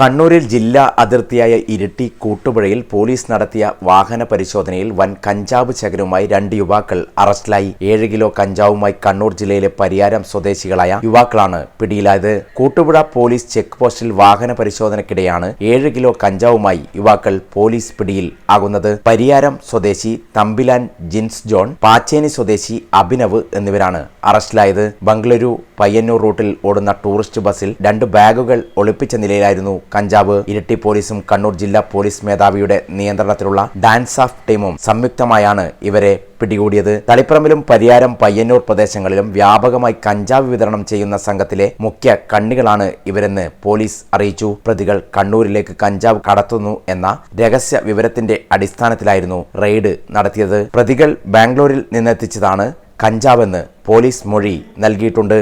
കണ്ണൂരിൽ ജില്ലാ അതിർത്തിയായ ഇരിട്ടി കൂട്ടുപുഴയിൽ പോലീസ് നടത്തിയ വാഹന പരിശോധനയിൽ വൻ കഞ്ചാവ് ചകരുമായി രണ്ട് യുവാക്കൾ അറസ്റ്റിലായി. ഏഴ് കിലോ കഞ്ചാവുമായി കണ്ണൂർ ജില്ലയിലെ പരിയാരം സ്വദേശികളായ യുവാക്കളാണ് പിടിയിലായത്. കൂട്ടുപുഴ പോലീസ് ചെക്ക് പോസ്റ്റിൽ വാഹന പരിശോധനയ്ക്കിടെയാണ് ഏഴ് കിലോ കഞ്ചാവുമായി യുവാക്കൾ പോലീസ് പിടിയിൽ ആകുന്നത്. പരിയാരം സ്വദേശി തമ്പിലാൻ ജിൻസ് ജോൺ പാച്ചേനി സ്വദേശി അഭിനവ് എന്നിവരാണ് അറസ്റ്റിലായത്. ബംഗളൂരു പയ്യന്നൂർ റൂട്ടിൽ ഓടുന്ന ടൂറിസ്റ്റ് ബസ്സിൽ രണ്ട് ബാഗുകൾ ഒളിപ്പിച്ച നിലയിലായിരുന്നു കഞ്ചാവ് ഇരട്ടി പോലീസും കണ്ണൂർ ജില്ലാ പോലീസ് മേധാവിയുടെ നിയന്ത്രണത്തിലുള്ള ഡാൻസ് ഓഫ് ടീമും സംയുക്തമായാണ് ഇവരെ പിടികൂടിയത്. തളിപ്പറമ്പിലും പരിയാരം പയ്യന്നൂർ പ്രദേശങ്ങളിലും വ്യാപകമായി കഞ്ചാവ് വിതരണം ചെയ്യുന്ന സംഘത്തിലെ മുഖ്യ കണ്ണികളാണ് ഇവരെന്ന് പോലീസ് അറിയിച്ചു. പ്രതികൾ കണ്ണൂരിലേക്ക് കഞ്ചാവ് കടത്തുന്നു എന്ന രഹസ്യ വിവരത്തിന്റെ അടിസ്ഥാനത്തിലായിരുന്നു റെയ്ഡ് നടത്തിയത്. പ്രതികൾ ബാംഗ്ലൂരിൽ നിന്നെത്തിച്ചതാണ് കഞ്ചാവെന്ന് പോലീസ് മൊഴി നൽകിയിട്ടുണ്ട്.